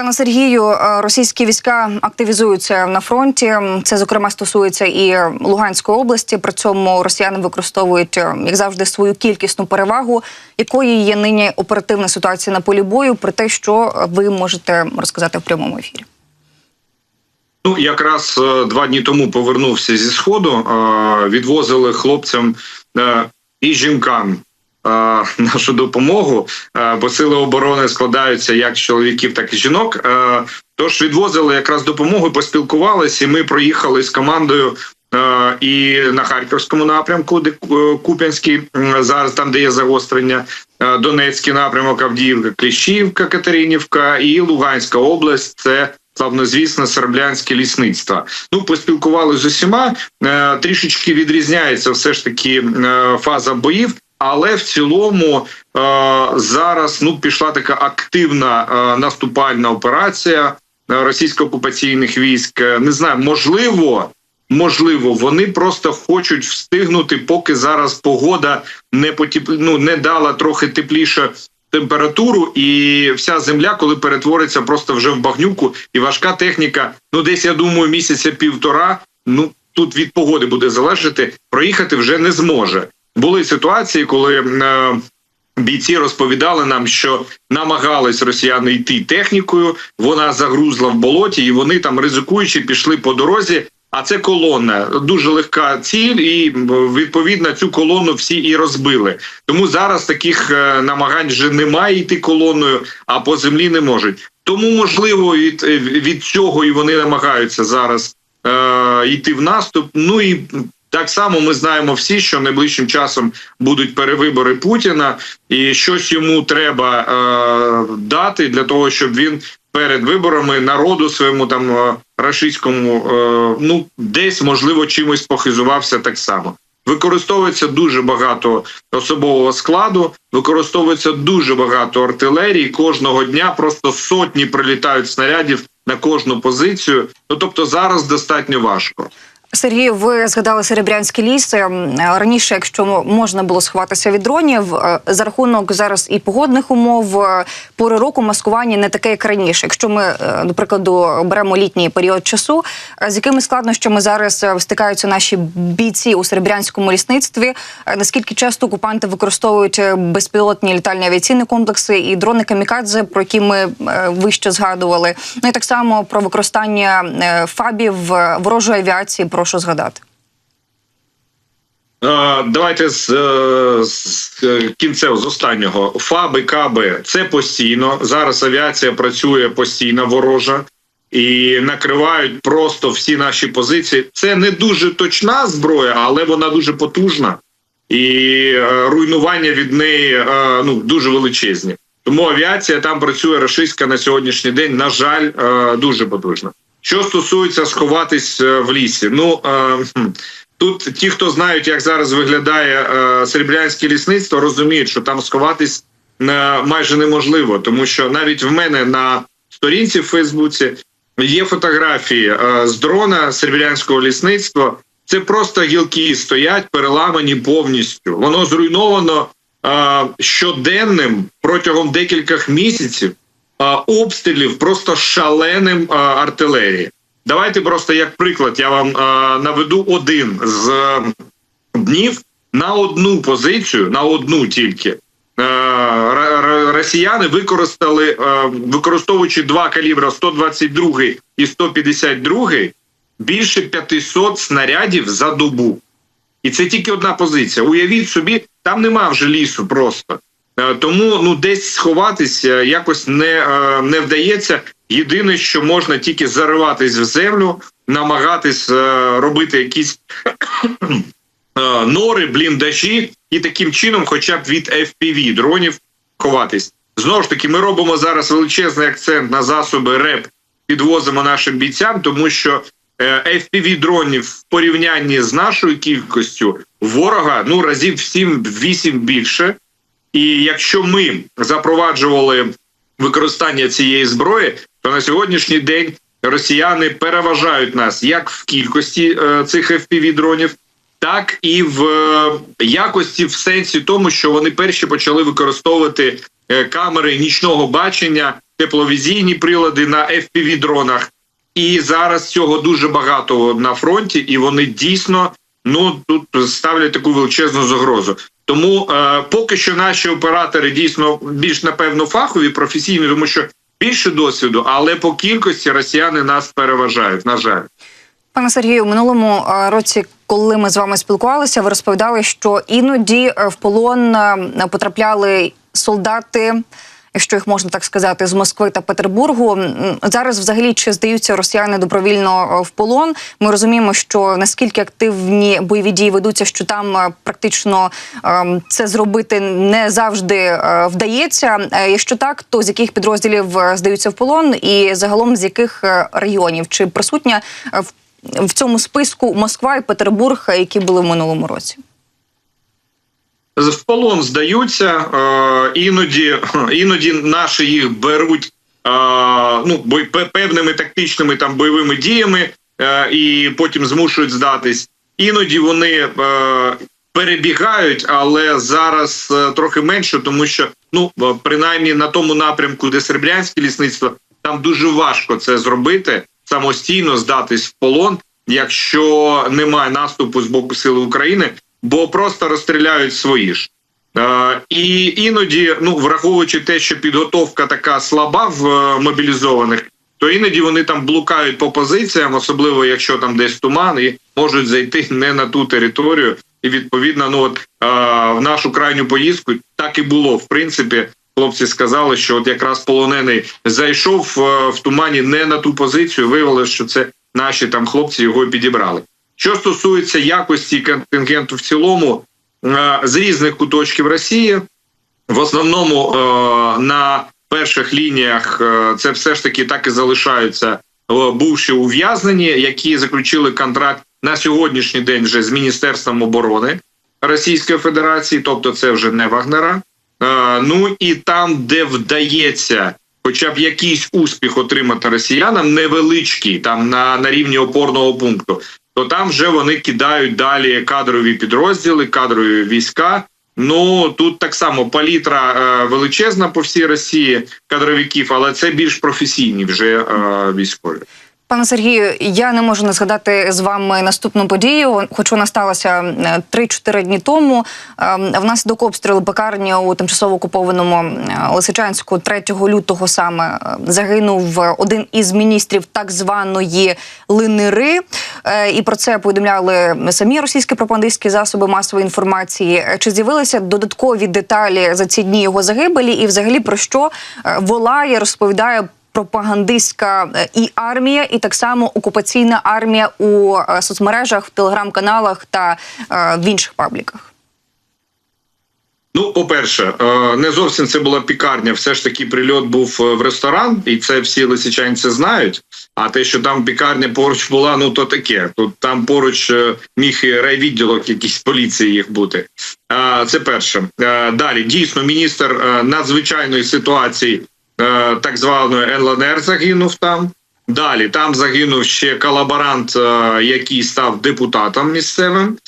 Пане Сергію, е, російські війська активізуються на фронті. Це зокрема стосується і Луганської області. При цьому росіяни використовують е, як завжди свою кількісну перевагу. Якою є нині оперативна ситуація на полі бою? Про те, що ви можете розказати в прямому ефірі. Ну, якраз е, два дні тому повернувся зі сходу. Відвозили хлопцям і жінкам нашу допомогу, е, бо сили оборони складаються як чоловіків, так і жінок. Е, Тож відвозили якраз допомогу, поспілкувалися. і Ми проїхали з командою. е, І на харківському напрямку, де е, Куп'янський зараз там, де є загострення, е, Донецький напрямок, Авдіївка, Кліщівка, Катеринівка і Луганська область. Це славнозвісне серблянське лісництво. Ну, поспілкували з усіма. Е, трішечки відрізняється все ж таки е, фаза боїв, але в цілому е, зараз ну пішла така активна е, наступальна операція е, російсько-окупаційних військ. Е, Не знаю, можливо. Можливо, вони просто хочуть встигнути, поки зараз погода не потіп... ну, не дала трохи тепліше температуру, і вся земля, коли перетвориться просто вже в багнюку, і важка техніка. Ну, десь я думаю, місяця півтора. Ну тут від погоди буде залежати, проїхати вже не зможе. Були ситуації, коли е, бійці розповідали нам, що намагались росіяни йти технікою. Вона загрузла в болоті, і вони там ризикуючи пішли по дорозі. А це колона дуже легка ціль, і відповідно цю колону всі і розбили. Тому зараз таких е, намагань вже немає йти колоною, а по землі не можуть. Тому можливо від, е, від цього і вони намагаються зараз е, йти в наступ. Ну і так само ми знаємо всі, що найближчим часом будуть перевибори Путіна, і щось йому треба е, дати для того, щоб він перед виборами народу своєму там е, рашистському, е, ну десь можливо чимось похизувався так само. Використовується дуже багато особового складу, використовується дуже багато артилерії. Кожного дня просто сотні прилітають снарядів на кожну позицію. Ну тобто зараз достатньо важко. Сергію, ви згадали Серебрянський ліс. Ем, Раніше, якщо можна було сховатися від дронів, е, за рахунок зараз і погодних умов, е, пори року маскування не таке, як раніше. Якщо ми, е, до прикладу, беремо літній період часу, е, з якими складнощами зараз е, стикаються наші бійці у серебрянському лісництві? Е, Наскільки часто окупанти використовують е, безпілотні літальні авіаційні комплекси і дрони камікадзе, про які ми е, вище згадували? Ну і так само про використання е, фабів е, ворожої авіації. Прошу згадати. Давайте з, е, з е, кінцев з останнього фаби, каби це постійно. Зараз авіація працює постійно ворожа і накривають просто всі наші позиції. Це не дуже точна зброя, але вона дуже потужна, і е, руйнування від неї ну дуже величезні. Тому авіація там працює рашистська на сьогоднішній день. На жаль, дуже потужна. Що стосується сховатись е, в лісі, ну е, Тут ті, хто знають, як зараз виглядає е, серебрянське лісництво, розуміють, що там сховатись майже неможливо, тому що навіть в мене на сторінці в Фейсбуці є фотографії з дрона серебрянського лісництва. Це просто гілки стоять, переламані повністю. Воно зруйновано щоденним протягом декількох місяців обстрілів просто шаленим артилерії. Давайте просто як приклад я вам наведу один з е, днів на одну позицію, на одну тільки. Е, росіяни використали, е, використовуючи два калібра 122 і 152, більше 500 снарядів за добу. І це тільки одна позиція. Уявіть собі, там нема вже лісу просто. Е, Тому ну десь сховатися якось не, е, не вдається. Єдине, що можна тільки зариватись в землю, намагатись е, робити якісь е, нори, бліндажі, і таким чином, хоча б від FPV дронів ховатись. Знову ж таки, ми робимо зараз величезний акцент на засоби РЕП, підвозимо нашим бійцям, тому що е, FPV дронів в порівнянні з нашою кількістю ворога ну разів в 7-8 більше. І якщо ми запроваджували використання цієї зброї, то на сьогоднішній день росіяни переважають нас як в кількості е, цих fpv дронів, так і в е, якості, в сенсі тому, що вони перші почали використовувати е, камери нічного бачення тепловізійні прилади на fpv дронах. І зараз цього дуже багато на фронті, і вони дійсно ну тут ставлять таку величезну загрозу. Тому е, поки що наші оператори дійсно більш напевно фахові, професійні, тому що більше досвіду, але по кількості росіяни нас переважають. На жаль. Пане Сергію, минулому е, році, коли ми з вами спілкувалися, ви розповідали, що іноді е, в полон е, потрапляли солдати, якщо їх можна так сказати, з Москви та Петербургу. Зараз, взагалі, чи здаються росіяни добровільно е, в полон? Ми розуміємо, що наскільки активні бойові дії ведуться, що там е, практично е, це зробити не завжди е, вдається. Якщо так, то з яких підрозділів здаються в полон, і загалом з яких районів чи присутня в в цьому списку Москва і Петербург, які були в минулому році. Полон здаються, е, іноді іноді наші їх беруть е, ну певними тактичними там бойовими діями е, і потім змушують здатись. Іноді вони перебігають, але зараз трохи менше, тому що ну принаймні на тому напрямку, де серебрянське лісництво, там дуже важко це зробити самостійно здатись в полон, якщо немає наступу з боку сили України, бо просто розстріляють свої ж. Е, і іноді, ну враховуючи те, що підготовка така слаба в е, мобілізованих, то іноді вони там блукають по позиціям, особливо якщо там десь туман, і можуть зайти не на ту територію. І відповідно, ну от е, в нашу крайню поїздку так і було. В принципі, хлопці сказали, що от якраз полонений зайшов в тумані не на ту позицію. Виявилося, що це наші там хлопці його підібрали. Що стосується якості контингенту в цілому, з різних куточків Росії, в основному е, на перших лініях е, це все ж таки так і залишаються е, бувші ув'язнені, які заключили контракт на сьогоднішній день вже з Міністерством оборони Російської Федерації, тобто це вже не Вагнера. Ну і там, де вдається. Хоча б якийсь успіх отримати росіянам, невеличкий там на, на рівні опорного пункту, то там вже вони кидають далі кадрові підрозділи, кадрові війська. Ну тут так само палітра е, величезна по всій Росії кадровиків, але це більш професійні вже е, військові. Пане Сергію, я не можу не згадати з вами наступну подію, хоч вона сталася е, 3-4 дні тому. Ем, Внаслідок обстрілу пекарні у тимчасово окупованому Лисичанську 3 лютого саме е, загинув один із міністрів так званої Линири. Е, І про це повідомляли самі російські пропагандистські засоби масової інформації. Е, Чи з'явилися додаткові деталі за ці дні його загибелі, і взагалі про що е, волає, розповідає пропагандистська е, і армія, і так само окупаційна армія у е, соцмережах, в телеграм-каналах та е, в інших пабліках. Ну, по-перше, е, не зовсім це була пікарня. Все ж таки, прильот був в ресторан, і це всі лисичанці знають. А те, що там пікарня поруч була, ну то таке. Тут там поруч міг і райвідділок якийсь поліції їх бути. Це перше. Далі дійсно міністр надзвичайної ситуації, так званої НЛНР, загинув там. Далі там загинув ще колаборант, е, який став депутатом місцевим.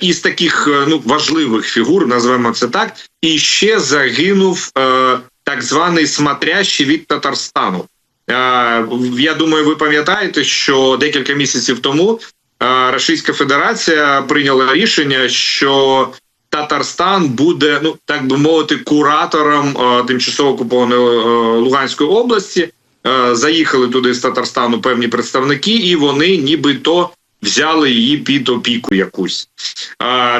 Із таких е, ну важливих фігур, назвемо це так, і ще загинув е, так званий смотрящий від Татарстану. Е, я думаю, ви пам'ятаєте, що декілька місяців тому е, Російська Федерація прийняла рішення, що Татарстан буде, ну так би мовити, куратором е, тимчасово окупованої е, Луганської області. Е, заїхали туди з Татарстану певні представники, і вони нібито взяли її під опіку якусь.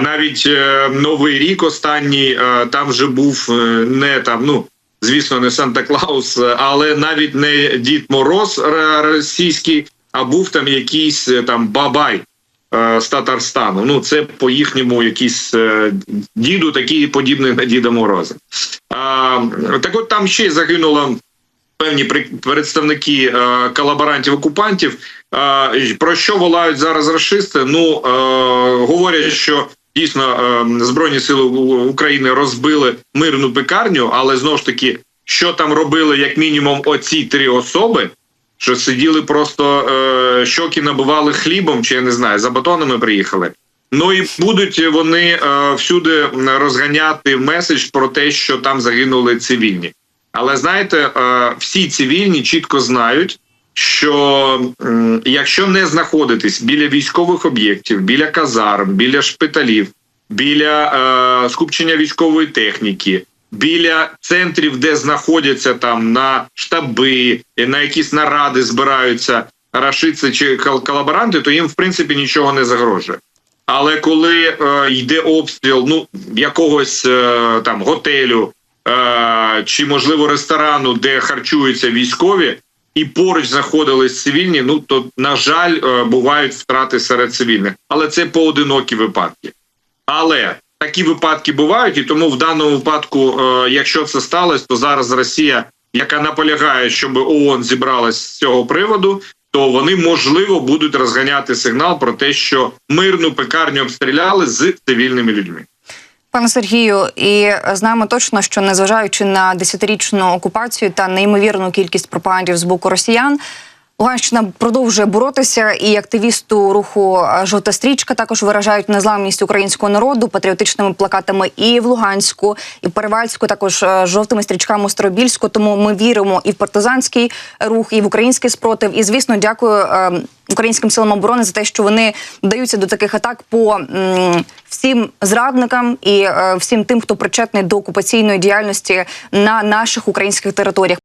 Навіть новий рік останній там вже був не там, ну звісно, не Санта Клаус, але навіть не Дід Мороз російський, а був там якийсь там бабай. Е, З Татарстану, ну це по їхньому якийсь е, діду, такий подібний на Діда Мороза. А, так от там ще загинуло певні представники е, колаборантів окупантів. Про що волають зараз расисти? Ну говорять, що дійсно збройні сили України розбили мирну пекарню, але знову ж таки, що там робили як мінімум оці три особи. Що сиділи просто е, щоки набивали хлібом, чи я не знаю, за батонами приїхали. Ну і будуть вони е, всюди розганяти меседж про те, що там загинули цивільні. Але знаєте, е, всі цивільні чітко знають, що якщо не знаходитись біля військових об'єктів, біля казарм, біля шпиталів, біля е, скупчення військової техніки, біля центрів, де знаходяться там на штаби, на якісь наради збираються рашиці чи кол- колаборанти, то їм в принципі нічого не загрожує. Але коли е, йде обстріл ну якогось е, там готелю е, чи можливо ресторану, де харчуються військові, і поруч знаходились цивільні, ну то на жаль, е, бувають втрати серед цивільних, але це поодинокі випадки. Але такі випадки бувають, і тому в даному випадку, е, якщо це сталося, то зараз Росія, яка наполягає, щоб ООН зібралась з цього приводу, то вони можливо будуть розганяти сигнал про те, що мирну пекарню обстріляли з цивільними людьми. Пане Сергію, і знаємо точно, що незважаючи на десятирічну окупацію та неймовірну кількість пропагандів з боку росіян. Луганщина продовжує боротися, і активісту руху е, Жовта стрічка також виражають незламність українського народу патріотичними плакатами і в Луганську, і в Перевальську, також е, жовтими стрічками у Старобільську. Тому ми віримо і в партизанський рух, і в український спротив. І звісно, дякую е, українським силам оборони за те, що вони вдаються до таких атак по всім зрадникам і всім тим, хто причетний до окупаційної діяльності на наших українських територіях.